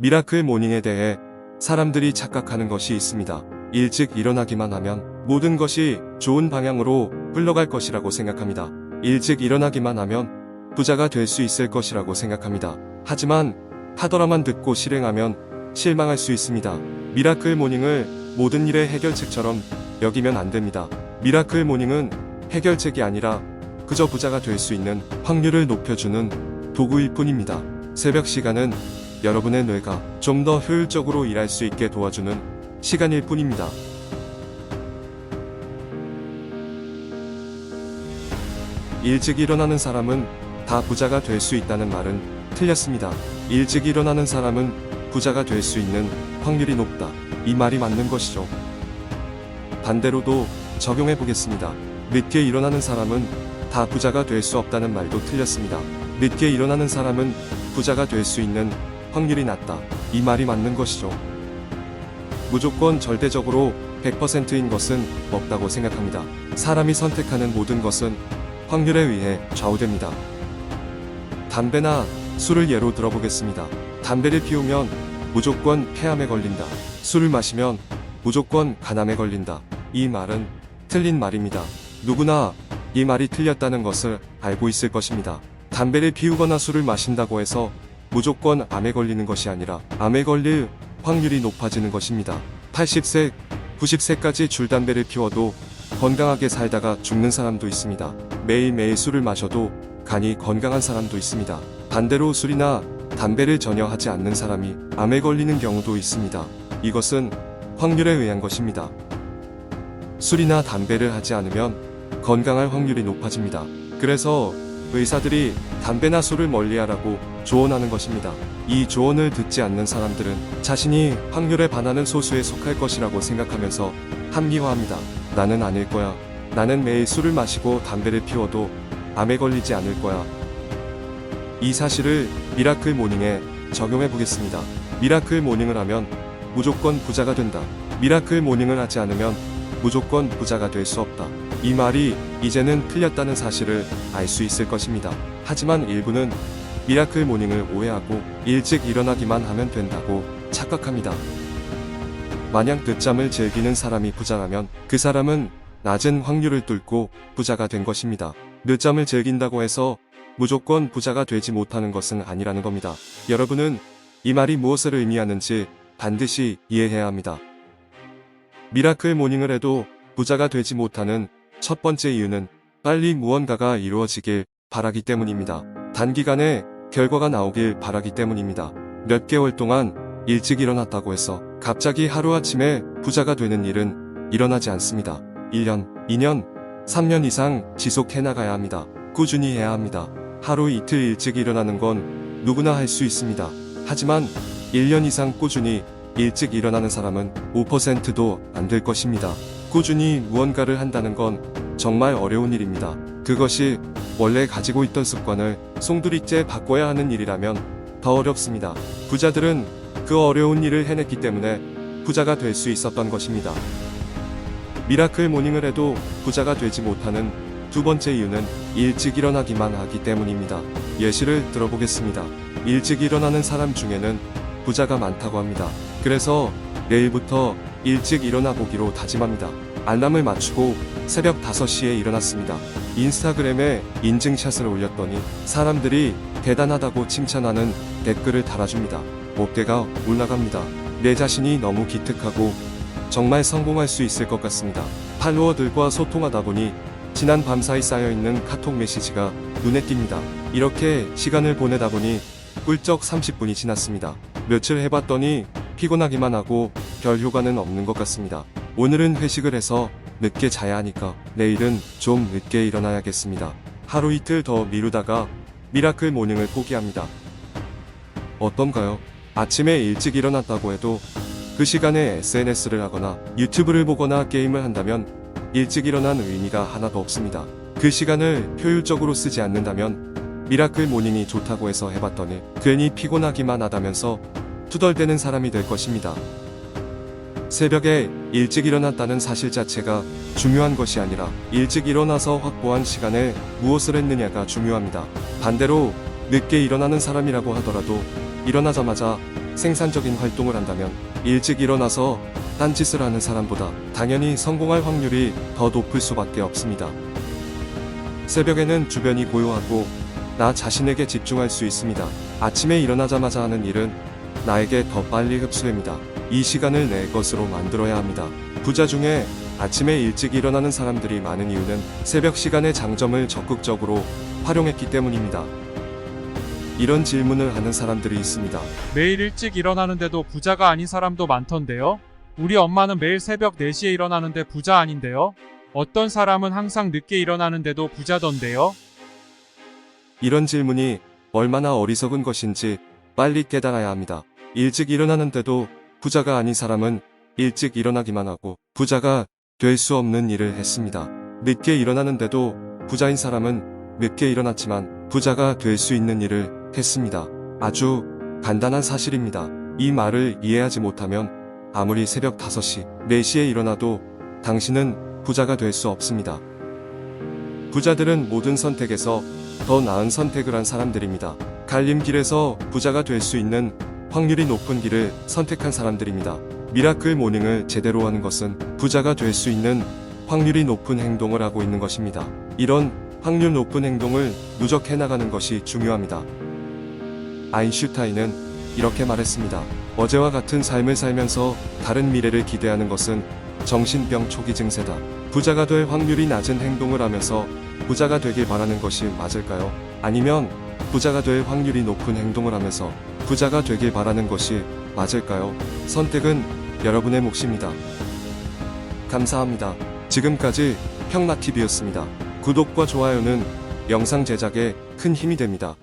미라클 모닝에 대해 사람들이 착각하는 것이 있습니다. 일찍 일어나기만 하면 모든 것이 좋은 방향으로 흘러갈 것이라고 생각합니다. 일찍 일어나기만 하면 부자가 될 수 있을 것이라고 생각합니다. 하지만 하더라만 듣고 실행하면 실망할 수 있습니다. 미라클 모닝을 모든 일의 해결책처럼 여기면 안 됩니다. 미라클 모닝은 해결책이 아니라 그저 부자가 될 수 있는 확률을 높여주는 도구일 뿐입니다. 새벽 시간은 여러분의 뇌가 좀 더 효율적으로 일할 수 있게 도와주는 시간일 뿐입니다. 일찍 일어나는 사람은 다 부자가 될 수 있다는 말은 틀렸습니다. 일찍 일어나는 사람은 부자가 될 수 있는 확률이 높다. 이 말이 맞는 것이죠. 반대로도 적용해 보겠습니다. 늦게 일어나는 사람은 다 부자가 될 수 없다는 말도 틀렸습니다. 늦게 일어나는 사람은 부자가 될 수 있는 확률이 낮다. 이 말이 맞는 것이죠. 무조건 절대적으로 100%인 것은 없다고 생각합니다. 사람이 선택하는 모든 것은 확률에 의해 좌우됩니다. 담배나 술을 예로 들어보겠습니다. 담배를 피우면 무조건 폐암에 걸린다. 술을 마시면 무조건 간암에 걸린다. 이 말은 틀린 말입니다. 누구나 이 말이 틀렸다는 것을 알고 있을 것입니다. 담배를 피우거나 술을 마신다고 해서 무조건 암에 걸리는 것이 아니라 암에 걸릴 확률이 높아지는 것입니다. 80세, 90세까지 줄담배를 피워도 건강하게 살다가 죽는 사람도 있습니다. 매일매일 술을 마셔도 간이 건강한 사람도 있습니다. 반대로 술이나 담배를 전혀 하지 않는 사람이 암에 걸리는 경우도 있습니다. 이것은 확률에 의한 것입니다. 술이나 담배를 하지 않으면 건강할 확률이 높아집니다. 그래서 의사들이 담배나 술을 멀리하라고 조언하는 것입니다. 이 조언을 듣지 않는 사람들은 자신이 확률에 반하는 소수에 속할 것이라고 생각하면서 합리화합니다. 나는 아닐 거야. 나는 매일 술을 마시고 담배를 피워도 암에 걸리지 않을 거야. 이 사실을 미라클 모닝에 적용해 보겠습니다. 미라클 모닝을 하면 무조건 부자가 된다. 미라클 모닝을 하지 않으면 무조건 부자가 될 수 없다. 이 말이 이제는 틀렸다는 사실을 알 수 있을 것입니다. 하지만 일부는 미라클 모닝을 오해하고 일찍 일어나기만 하면 된다고 착각합니다. 만약 늦잠을 즐기는 사람이 부자라면 그 사람은 낮은 확률을 뚫고 부자가 된 것입니다. 늦잠을 즐긴다고 해서 무조건 부자가 되지 못하는 것은 아니라는 겁니다. 여러분은 이 말이 무엇을 의미하는지 반드시 이해해야 합니다. 미라클 모닝을 해도 부자가 되지 못하는 첫 번째 이유는 빨리 무언가가 이루어지길 바라기 때문입니다. 단기간에 결과가 나오길 바라기 때문입니다. 몇 개월 동안 일찍 일어났다고 해서 갑자기 하루아침에 부자가 되는 일은 일어나지 않습니다. 1년, 2년, 3년 이상 지속해 나가야 합니다. 꾸준히 해야 합니다. 하루 이틀 일찍 일어나는 건 누구나 할 수 있습니다. 하지만 1년 이상 꾸준히 일찍 일어나는 사람은 5%도 안 될 것입니다. 꾸준히 무언가를 한다는 건 정말 어려운 일입니다. 그것이 원래 가지고 있던 습관을 송두리째 바꿔야 하는 일이라면 더 어렵습니다. 부자들은 그 어려운 일을 해냈기 때문에 부자가 될 수 있었던 것입니다. 미라클 모닝을 해도 부자가 되지 못하는 두 번째 이유는 일찍 일어나기만 하기 때문입니다. 예시를 들어보겠습니다. 일찍 일어나는 사람 중에는 부자가 많다고 합니다. 그래서 내일부터 일찍 일어나 보기로 다짐합니다. 알람을 맞추고 새벽 5시에 일어났습니다. 인스타그램에 인증샷을 올렸더니 사람들이 대단하다고 칭찬하는 댓글을 달아줍니다. 어깨가 올라갑니다. 내 자신이 너무 기특하고 정말 성공할 수 있을 것 같습니다. 팔로워들과 소통하다 보니 지난 밤 사이 쌓여있는 카톡 메시지가 눈에 띕니다. 이렇게 시간을 보내다 보니 꿀쩍 30분이 지났습니다. 며칠 해봤더니 피곤하기만 하고 별 효과는 없는 것 같습니다. 오늘은 회식을 해서 늦게 자야 하니까 내일은 좀 늦게 일어나야겠습니다. 하루 이틀 더 미루다가 미라클 모닝을 포기합니다. 어떤가요? 아침에 일찍 일어났다고 해도 그 시간에 SNS를 하거나 유튜브를 보거나 게임을 한다면 일찍 일어난 의미가 하나도 없습니다. 그 시간을 효율적으로 쓰지 않는다면 미라클 모닝이 좋다고 해서 해봤더니 괜히 피곤하기만 하다면서 투덜대는 사람이 될 것입니다. 새벽에 일찍 일어났다는 사실 자체가 중요한 것이 아니라 일찍 일어나서 확보한 시간에 무엇을 했느냐가 중요합니다. 반대로 늦게 일어나는 사람이라고 하더라도 일어나자마자 생산적인 활동을 한다면 일찍 일어나서 딴짓을 하는 사람보다 당연히 성공할 확률이 더 높을 수밖에 없습니다. 새벽에는 주변이 고요하고 나 자신에게 집중할 수 있습니다. 아침에 일어나자마자 하는 일은 나에게 더 빨리 흡수됩니다. 이 시간을 내 것으로 만들어야 합니다. 부자 중에 아침에 일찍 일어나는 사람들이 많은 이유는 새벽 시간의 장점을 적극적으로 활용했기 때문입니다. 이런 질문을 하는 사람들이 있습니다. 매일 일찍 일어나는데도 부자가 아닌 사람도 많던데요? 우리 엄마는 매일 새벽 4시에 일어나는데 부자 아닌데요? 어떤 사람은 항상 늦게 일어나는데도 부자던데요? 이런 질문이 얼마나 어리석은 것인지 빨리 깨달아야 합니다. 일찍 일어나는데도 부자가 아닌 사람은 일찍 일어나기만 하고 부자가 될 수 없는 일을 했습니다. 늦게 일어나는데도 부자인 사람은 늦게 일어났지만 부자가 될 수 있는 일을 했습니다. 아주 간단한 사실입니다. 이 말을 이해하지 못하면 아무리 새벽 5시, 4시에 일어나도 당신은 부자가 될 수 없습니다. 부자들은 모든 선택에서 더 나은 선택을 한 사람들입니다. 갈림길에서 부자가 될 수 있는 확률이 높은 길을 선택한 사람들입니다. 미라클 모닝을 제대로 하는 것은 부자가 될 수 있는 확률이 높은 행동을 하고 있는 것입니다. 이런 확률 높은 행동을 누적해 나가는 것이 중요합니다. 아인슈타인은 이렇게 말했습니다. 어제와 같은 삶을 살면서 다른 미래를 기대하는 것은 정신병 초기 증세다. 부자가 될 확률이 낮은 행동을 하면서 부자가 되길 바라는 것이 맞을까요? 아니면 부자가 될 확률이 높은 행동을 하면서 부자가 되길 바라는 것이 맞을까요? 선택은 여러분의 몫입니다. 감사합니다. 지금까지 평마TV였습니다. 구독과 좋아요는 영상 제작에 큰 힘이 됩니다.